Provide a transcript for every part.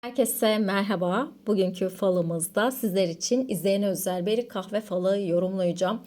Herkese merhaba. Bugünkü falımızda sizler için izleyene özel bir kahve falı yorumlayacağım.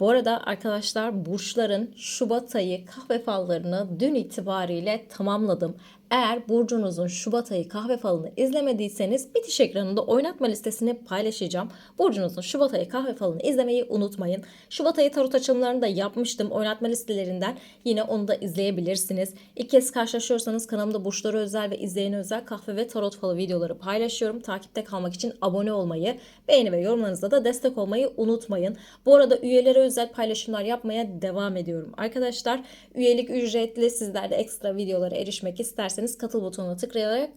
Bu arada arkadaşlar burçların Şubat ayı kahve fallarını dün itibariyle tamamladım. Eğer burcunuzun Şubat ayı kahve falını izlemediyseniz bitiş ekranında oynatma listesini paylaşacağım. Burcunuzun Şubat ayı kahve falını izlemeyi unutmayın. Şubat ayı tarot açılımlarını da yapmıştım oynatma listelerinden. Yine onu da izleyebilirsiniz. İlk kez karşılaşıyorsanız kanalımda burçlara özel ve izleyene özel kahve ve tarot falı videoları paylaşıyorum. Takipte kalmak için abone olmayı, beğeni ve yorumlarınızla da destek olmayı unutmayın. Bu arada üyelere özel paylaşımlar yapmaya devam ediyorum. Arkadaşlar üyelik ücretli. Sizler de ekstra videolara erişmek isterseniz katıl butonuna tıklayarak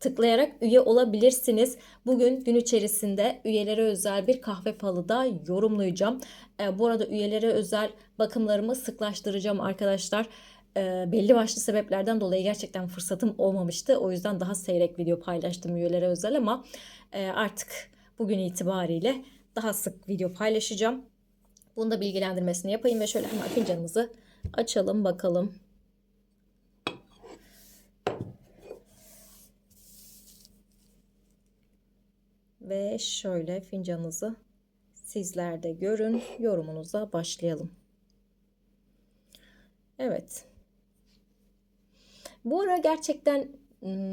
tıklayarak üye olabilirsiniz. Bugün gün içerisinde üyelere özel bir kahve falı da yorumlayacağım. Ee, bu arada üyelere özel bakımlarımı sıklaştıracağım arkadaşlar. Ee, belli başlı sebeplerden dolayı gerçekten fırsatım olmamıştı. O yüzden daha seyrek video paylaştım üyelere özel ama e, artık bugün itibariyle daha sık video paylaşacağım. Bunu da bilgilendirmesini yapayım ve şöyle hemen fincanımızı açalım bakalım. Ve şöyle fincanınızı sizler de görün. Yorumunuza başlayalım. Evet. Bu ara gerçekten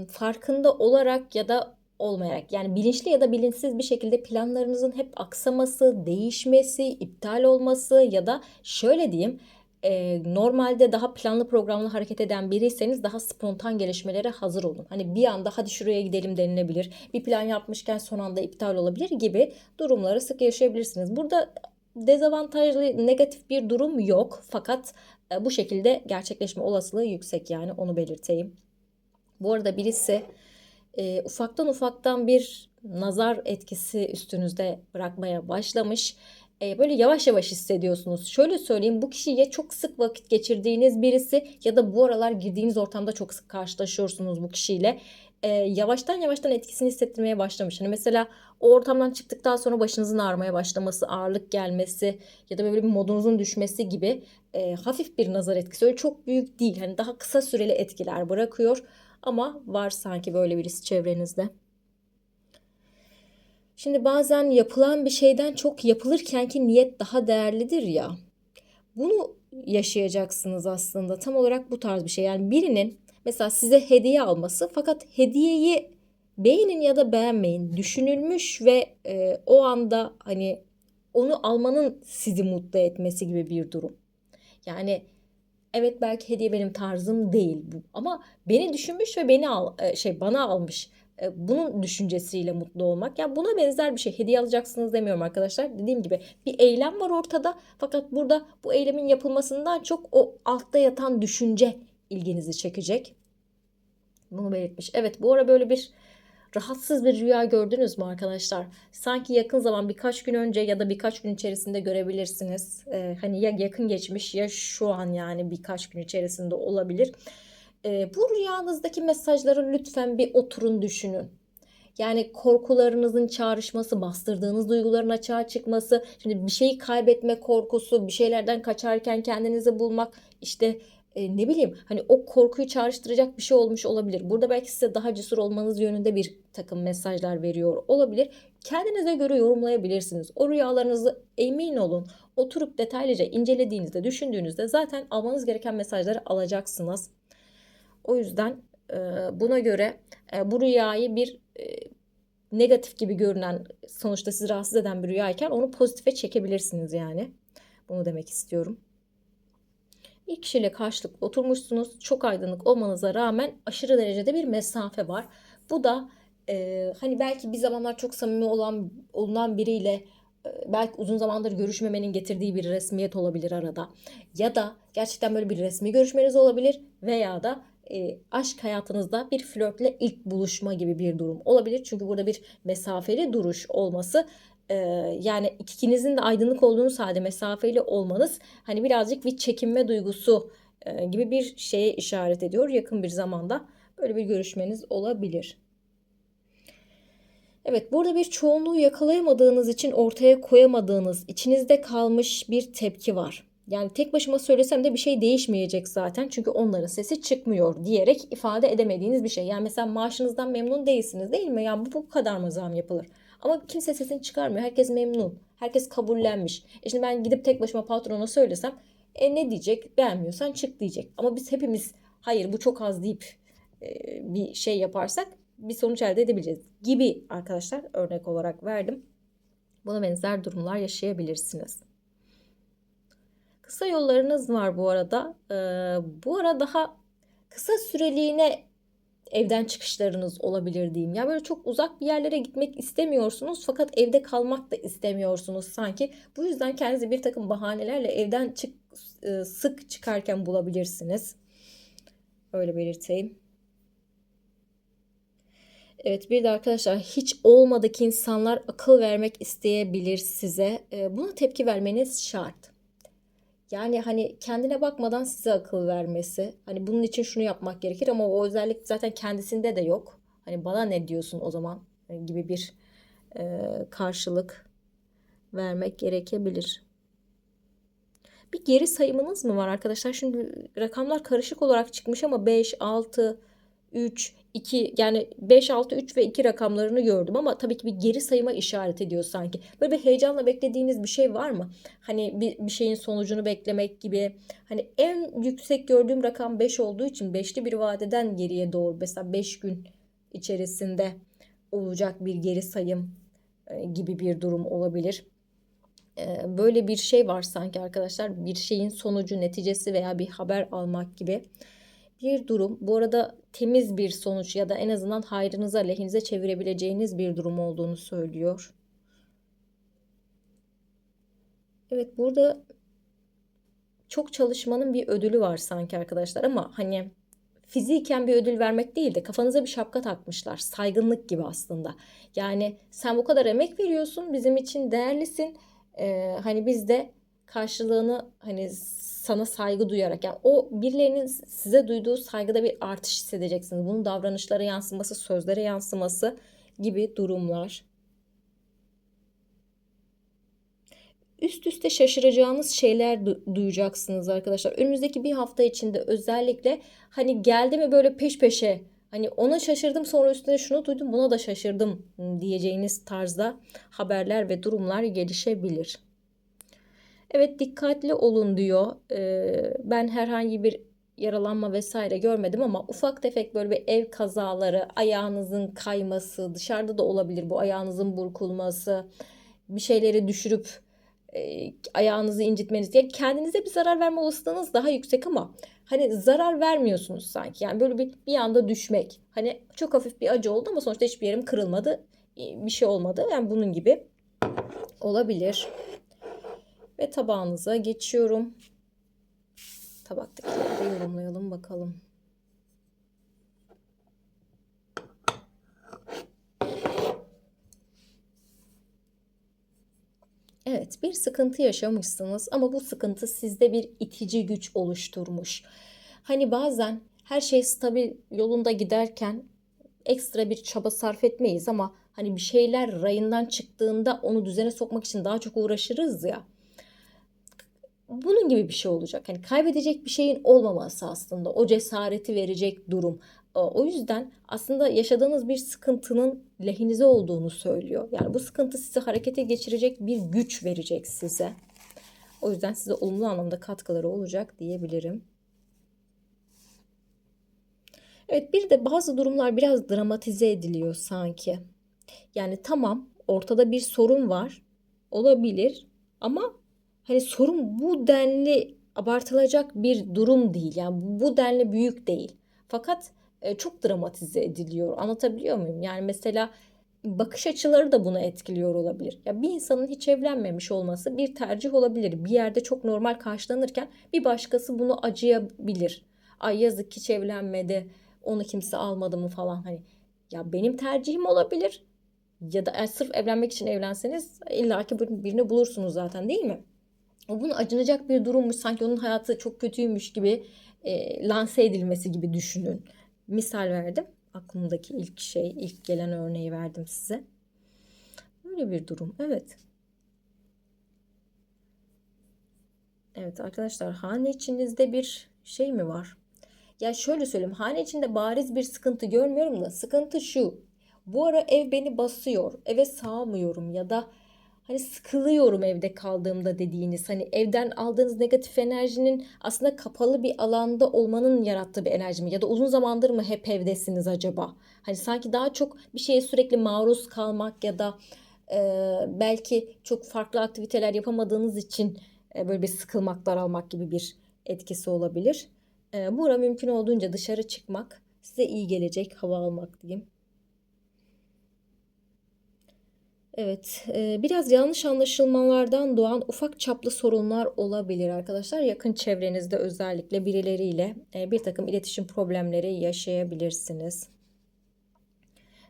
farkında olarak ya da olmayarak yani bilinçli ya da bilinçsiz bir şekilde planlarınızın hep aksaması, değişmesi, iptal olması ya da şöyle diyeyim e, normalde daha planlı programlı hareket eden biriyseniz daha spontan gelişmelere hazır olun. Hani bir anda hadi şuraya gidelim denilebilir. Bir plan yapmışken son anda iptal olabilir gibi durumları sık yaşayabilirsiniz. Burada dezavantajlı negatif bir durum yok fakat e, bu şekilde gerçekleşme olasılığı yüksek yani onu belirteyim. Bu arada birisi e, ufaktan ufaktan bir nazar etkisi üstünüzde bırakmaya başlamış. E, böyle yavaş yavaş hissediyorsunuz. Şöyle söyleyeyim bu kişi ya çok sık vakit geçirdiğiniz birisi ya da bu aralar girdiğiniz ortamda çok sık karşılaşıyorsunuz bu kişiyle. E, yavaştan yavaştan etkisini hissettirmeye başlamış. Hani mesela o ortamdan çıktıktan sonra başınızın ağrımaya başlaması, ağırlık gelmesi ya da böyle bir modunuzun düşmesi gibi e, hafif bir nazar etkisi. Öyle çok büyük değil. Hani daha kısa süreli etkiler bırakıyor. Ama var sanki böyle birisi çevrenizde. Şimdi bazen yapılan bir şeyden çok yapılırkenki niyet daha değerlidir ya. Bunu yaşayacaksınız aslında. Tam olarak bu tarz bir şey. Yani birinin mesela size hediye alması fakat hediyeyi beğenin ya da beğenmeyin. Düşünülmüş ve e, o anda hani onu almanın sizi mutlu etmesi gibi bir durum. Yani evet belki hediye benim tarzım değil bu ama beni düşünmüş ve beni al e, şey bana almış. E, bunun düşüncesiyle mutlu olmak. Yani buna benzer bir şey. Hediye alacaksınız demiyorum arkadaşlar. Dediğim gibi bir eylem var ortada. Fakat burada bu eylemin yapılmasından çok o altta yatan düşünce ilginizi çekecek. Bunu belirtmiş. Evet bu ara böyle bir rahatsız bir rüya gördünüz mü arkadaşlar? Sanki yakın zaman birkaç gün önce ya da birkaç gün içerisinde görebilirsiniz. Ee, hani ya yakın geçmiş ya şu an yani birkaç gün içerisinde olabilir. Ee, bu rüyanızdaki mesajları lütfen bir oturun düşünün. Yani korkularınızın çağrışması, bastırdığınız duyguların açığa çıkması, şimdi bir şeyi kaybetme korkusu, bir şeylerden kaçarken kendinizi bulmak, işte e, ne bileyim hani o korkuyu çağrıştıracak bir şey olmuş olabilir. Burada belki size daha cesur olmanız yönünde bir takım mesajlar veriyor olabilir. Kendinize göre yorumlayabilirsiniz. O rüyalarınızı emin olun oturup detaylıca incelediğinizde, düşündüğünüzde zaten almanız gereken mesajları alacaksınız. O yüzden e, buna göre e, bu rüyayı bir e, negatif gibi görünen sonuçta sizi rahatsız eden bir rüyayken onu pozitife çekebilirsiniz yani. Bunu demek istiyorum. İlk kişiyle karşılıklı oturmuşsunuz. Çok aydınlık olmanıza rağmen aşırı derecede bir mesafe var. Bu da e, hani belki bir zamanlar çok samimi olan olunan biriyle belki uzun zamandır görüşmemenin getirdiği bir resmiyet olabilir arada. Ya da gerçekten böyle bir resmi görüşmeniz olabilir veya da e, aşk hayatınızda bir flörtle ilk buluşma gibi bir durum olabilir. Çünkü burada bir mesafeli duruş olması e, yani ikinizin de aydınlık olduğunuz halde mesafeli olmanız hani birazcık bir çekinme duygusu e, gibi bir şeye işaret ediyor. Yakın bir zamanda böyle bir görüşmeniz olabilir. Evet burada bir çoğunluğu yakalayamadığınız için ortaya koyamadığınız içinizde kalmış bir tepki var. Yani tek başıma söylesem de bir şey değişmeyecek zaten. Çünkü onların sesi çıkmıyor diyerek ifade edemediğiniz bir şey. Yani mesela maaşınızdan memnun değilsiniz değil mi? Yani bu, bu kadar mı zam yapılır? Ama kimse sesini çıkarmıyor. Herkes memnun. Herkes kabullenmiş. E şimdi ben gidip tek başıma patrona söylesem e ne diyecek? Beğenmiyorsan çık diyecek. Ama biz hepimiz hayır bu çok az deyip e, bir şey yaparsak bir sonuç elde edebileceğiz gibi arkadaşlar örnek olarak verdim. Buna benzer durumlar yaşayabilirsiniz. Kısa yollarınız var bu arada. Ee, bu ara daha kısa süreliğine evden çıkışlarınız olabilir diyeyim. Ya böyle çok uzak bir yerlere gitmek istemiyorsunuz fakat evde kalmak da istemiyorsunuz sanki. Bu yüzden kendinizi bir takım bahanelerle evden çık, e, sık çıkarken bulabilirsiniz. Öyle belirteyim. Evet bir de arkadaşlar hiç olmadık insanlar akıl vermek isteyebilir size. Ee, Buna tepki vermeniz şart. Yani hani kendine bakmadan size akıl vermesi. Hani bunun için şunu yapmak gerekir ama o özellik zaten kendisinde de yok. Hani bana ne diyorsun o zaman Hani gibi bir e, karşılık vermek gerekebilir. Bir geri sayımınız mı var arkadaşlar? Şimdi rakamlar karışık olarak çıkmış ama 5, 6, 3, 2 yani 5, 6, 3 ve 2 rakamlarını gördüm ama tabii ki bir geri sayıma işaret ediyor sanki. Böyle bir heyecanla beklediğiniz bir şey var mı? Hani bir, bir şeyin sonucunu beklemek gibi. Hani en yüksek gördüğüm rakam 5 olduğu için 5'li bir vadeden geriye doğru mesela 5 gün içerisinde olacak bir geri sayım e, gibi bir durum olabilir. E, Böyle bir şey var sanki arkadaşlar. Bir şeyin sonucu, neticesi veya bir haber almak gibi bir durum. Bu arada temiz bir sonuç ya da en azından hayrınıza, lehinize çevirebileceğiniz bir durum olduğunu söylüyor. Evet burada çok çalışmanın bir ödülü var sanki arkadaşlar ama hani fiziken bir ödül vermek değil de kafanıza bir şapka takmışlar. Saygınlık gibi aslında. Yani sen bu kadar emek veriyorsun, bizim için değerlisin. Ee, hani biz de karşılığını hani sana saygı duyarak yani o birilerinin size duyduğu saygıda bir artış hissedeceksiniz. Bunun davranışlara yansıması, sözlere yansıması gibi durumlar. Üst üste şaşıracağınız şeyler du- duyacaksınız arkadaşlar. Önümüzdeki bir hafta içinde özellikle hani geldi mi böyle peş peşe hani ona şaşırdım sonra üstüne şunu duydum buna da şaşırdım diyeceğiniz tarzda haberler ve durumlar gelişebilir. Evet dikkatli olun diyor. Ee, ben herhangi bir yaralanma vesaire görmedim ama ufak tefek böyle bir ev kazaları, ayağınızın kayması, dışarıda da olabilir bu ayağınızın burkulması, bir şeyleri düşürüp e, ayağınızı incitmeniz. Yani kendinize bir zarar verme olasılığınız daha yüksek ama hani zarar vermiyorsunuz sanki. Yani böyle bir bir anda düşmek. Hani çok hafif bir acı oldu ama sonuçta hiçbir yerim kırılmadı. Bir şey olmadı. Yani bunun gibi olabilir. Ve tabağınıza geçiyorum. Tabaktakileri de yorumlayalım bakalım. Evet, bir sıkıntı yaşamışsınız ama bu sıkıntı sizde bir itici güç oluşturmuş. Hani bazen her şey stabil yolunda giderken ekstra bir çaba sarf etmeyiz ama hani bir şeyler rayından çıktığında onu düzene sokmak için daha çok uğraşırız ya. Bunun gibi bir şey olacak. Hani kaybedecek bir şeyin olmaması aslında o cesareti verecek durum. O yüzden aslında yaşadığınız bir sıkıntının lehinize olduğunu söylüyor. Yani bu sıkıntı sizi harekete geçirecek bir güç verecek size. O yüzden size olumlu anlamda katkıları olacak diyebilirim. Evet bir de bazı durumlar biraz dramatize ediliyor sanki. Yani tamam ortada bir sorun var. Olabilir ama hani sorun bu denli abartılacak bir durum değil. Yani bu denli büyük değil. Fakat e, çok dramatize ediliyor. Anlatabiliyor muyum? Yani mesela bakış açıları da buna etkiliyor olabilir. Ya bir insanın hiç evlenmemiş olması bir tercih olabilir. Bir yerde çok normal karşılanırken bir başkası bunu acıyabilir. Ay yazık hiç evlenmedi. Onu kimse almadı mı falan hani. Ya benim tercihim olabilir. Ya da yani sırf evlenmek için evlenseniz illaki birini bulursunuz zaten değil mi? Bunun acınacak bir durummuş sanki onun hayatı çok kötüymüş gibi e, lanse edilmesi gibi düşünün. Misal verdim. Aklımdaki ilk şey, ilk gelen örneği verdim size. Böyle bir durum. Evet. Evet arkadaşlar hane içinizde bir şey mi var? Ya şöyle söyleyeyim hane içinde bariz bir sıkıntı görmüyorum da sıkıntı şu. Bu ara ev beni basıyor. Eve sağmıyorum ya da hani sıkılıyorum evde kaldığımda dediğiniz hani evden aldığınız negatif enerjinin aslında kapalı bir alanda olmanın yarattığı bir enerji mi ya da uzun zamandır mı hep evdesiniz acaba? Hani sanki daha çok bir şeye sürekli maruz kalmak ya da e, belki çok farklı aktiviteler yapamadığınız için e, böyle bir sıkılmak, daralmak gibi bir etkisi olabilir. E, bu ara mümkün olduğunca dışarı çıkmak size iyi gelecek, hava almak diyeyim. Evet, e, biraz yanlış anlaşılmalardan doğan ufak çaplı sorunlar olabilir arkadaşlar. Yakın çevrenizde özellikle birileriyle e, bir takım iletişim problemleri yaşayabilirsiniz.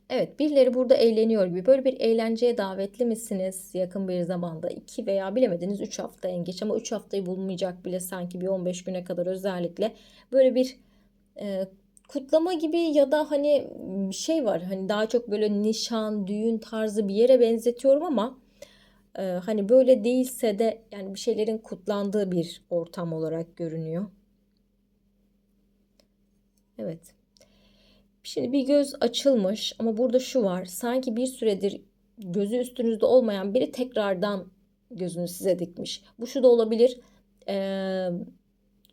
Evet, birileri burada eğleniyor gibi. Böyle bir eğlenceye davetli misiniz yakın bir zamanda? 2 veya bilemediniz 3 hafta en geç ama 3 haftayı bulmayacak bile sanki bir 15 güne kadar özellikle. Böyle bir e, kutlama gibi ya da hani şey var. Hani daha çok böyle nişan, düğün tarzı bir yere benzetiyorum ama e, hani böyle değilse de yani bir şeylerin kutlandığı bir ortam olarak görünüyor. Evet. Şimdi bir göz açılmış ama burada şu var. Sanki bir süredir gözü üstünüzde olmayan biri tekrardan gözünü size dikmiş. Bu şu da olabilir. Ee,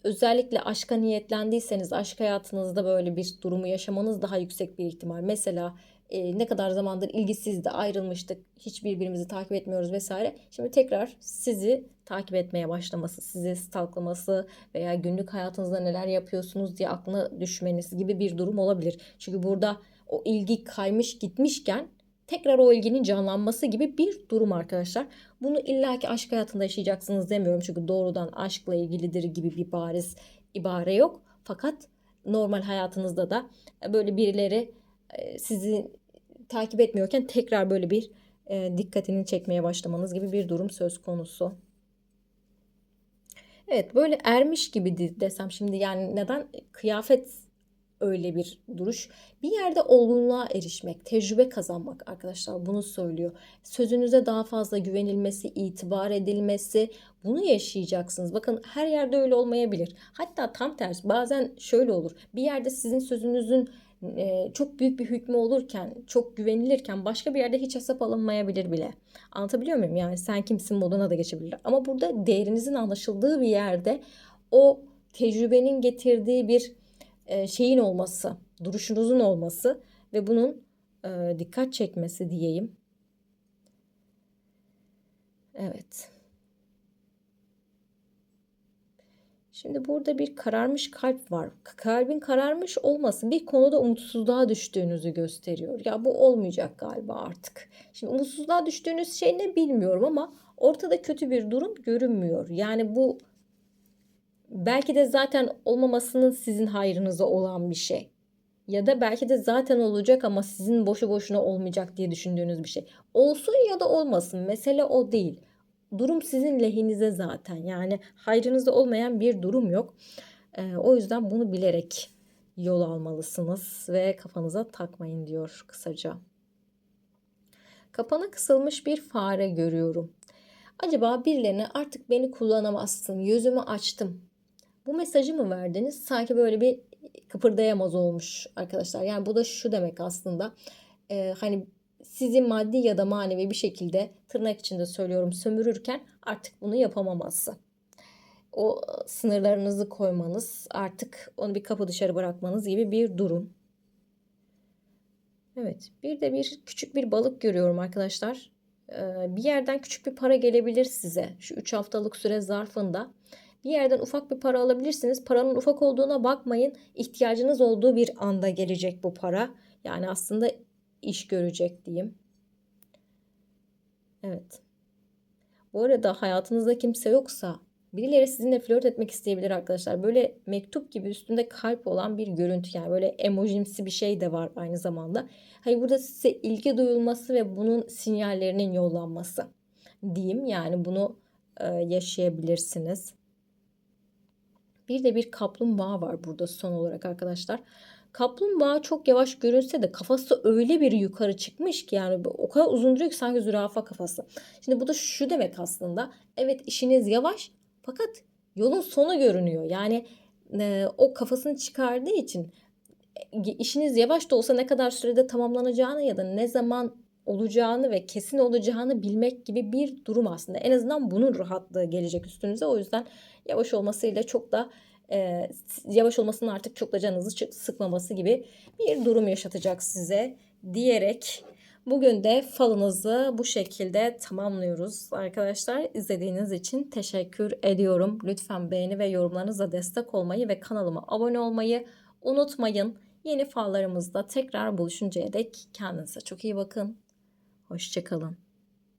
özellikle aşka niyetlendiyseniz aşk hayatınızda böyle bir durumu yaşamanız daha yüksek bir ihtimal. Mesela e, ne kadar zamandır ilgisizdi, ayrılmıştık, hiç birbirimizi takip etmiyoruz vesaire. Şimdi tekrar sizi takip etmeye başlaması, sizi stalklaması veya günlük hayatınızda neler yapıyorsunuz diye aklına düşmeniz gibi bir durum olabilir. Çünkü burada o ilgi kaymış gitmişken tekrar o ilginin canlanması gibi bir durum arkadaşlar. Bunu illaki aşk hayatında yaşayacaksınız demiyorum. Çünkü doğrudan aşkla ilgilidir gibi bir bariz ibare yok. Fakat normal hayatınızda da böyle birileri e, sizi takip etmiyorken tekrar böyle bir e, dikkatini çekmeye başlamanız gibi bir durum söz konusu. Evet böyle ermiş gibi desem şimdi yani neden kıyafet öyle bir duruş. Bir yerde olgunluğa erişmek, tecrübe kazanmak arkadaşlar bunu söylüyor. Sözünüze daha fazla güvenilmesi, itibar edilmesi bunu yaşayacaksınız. Bakın her yerde öyle olmayabilir. Hatta tam tersi bazen şöyle olur. Bir yerde sizin sözünüzün e, çok büyük bir hükmü olurken, çok güvenilirken başka bir yerde hiç hesap alınmayabilir bile. Anlatabiliyor muyum? Yani sen kimsin moduna da geçebilir. Ama burada değerinizin anlaşıldığı bir yerde o tecrübenin getirdiği bir e, şeyin olması, duruşunuzun olması ve bunun e, dikkat çekmesi diyeyim. Evet. Şimdi burada bir kararmış kalp var. Kalbin kararmış olması bir konuda umutsuzluğa düştüğünüzü gösteriyor. Ya bu olmayacak galiba artık. Şimdi umutsuzluğa düştüğünüz şey ne bilmiyorum ama ortada kötü bir durum görünmüyor. Yani bu belki de zaten olmamasının sizin hayrınıza olan bir şey. Ya da belki de zaten olacak ama sizin boşu boşuna olmayacak diye düşündüğünüz bir şey. Olsun ya da olmasın mesele o değil. Durum sizin lehinize zaten. Yani hayrınızda olmayan bir durum yok. Ee, o yüzden bunu bilerek yol almalısınız ve kafanıza takmayın diyor kısaca. Kapana kısılmış bir fare görüyorum. Acaba birilerine artık beni kullanamazsın, yüzümü açtım. Bu mesajı mı verdiniz? Sanki böyle bir kıpırdayamaz olmuş arkadaşlar. Yani bu da şu demek aslında. E, hani sizi maddi ya da manevi bir şekilde tırnak içinde söylüyorum sömürürken artık bunu yapamaması. O sınırlarınızı koymanız, artık onu bir kapı dışarı bırakmanız gibi bir durum. Evet, bir de bir küçük bir balık görüyorum arkadaşlar. Ee, bir yerden küçük bir para gelebilir size. Şu 3 haftalık süre zarfında bir yerden ufak bir para alabilirsiniz. Paranın ufak olduğuna bakmayın. İhtiyacınız olduğu bir anda gelecek bu para. Yani aslında iş görecek diyeyim. Evet. Bu arada hayatınızda kimse yoksa birileri sizinle flört etmek isteyebilir arkadaşlar. Böyle mektup gibi üstünde kalp olan bir görüntü yani böyle emojimsi bir şey de var aynı zamanda. Hani burada size ilgi duyulması ve bunun sinyallerinin yollanması diyeyim. Yani bunu e, yaşayabilirsiniz. Bir de bir kaplumbağa var burada son olarak arkadaşlar. Kaplumbağa çok yavaş görünse de kafası öyle bir yukarı çıkmış ki yani o kadar uzun duruyor ki sanki zürafa kafası. Şimdi bu da şu demek aslında. Evet işiniz yavaş fakat yolun sonu görünüyor. Yani e, o kafasını çıkardığı için e, işiniz yavaş da olsa ne kadar sürede tamamlanacağını ya da ne zaman olacağını ve kesin olacağını bilmek gibi bir durum aslında. En azından bunun rahatlığı gelecek üstünüze. O yüzden yavaş olmasıyla çok da e, yavaş olmasının artık çok da canınızı sıkmaması gibi bir durum yaşatacak size diyerek bugün de falınızı bu şekilde tamamlıyoruz. Arkadaşlar izlediğiniz için teşekkür ediyorum. Lütfen beğeni ve yorumlarınızla destek olmayı ve kanalıma abone olmayı unutmayın. Yeni fallarımızda tekrar buluşuncaya dek kendinize çok iyi bakın. Hoşçakalın.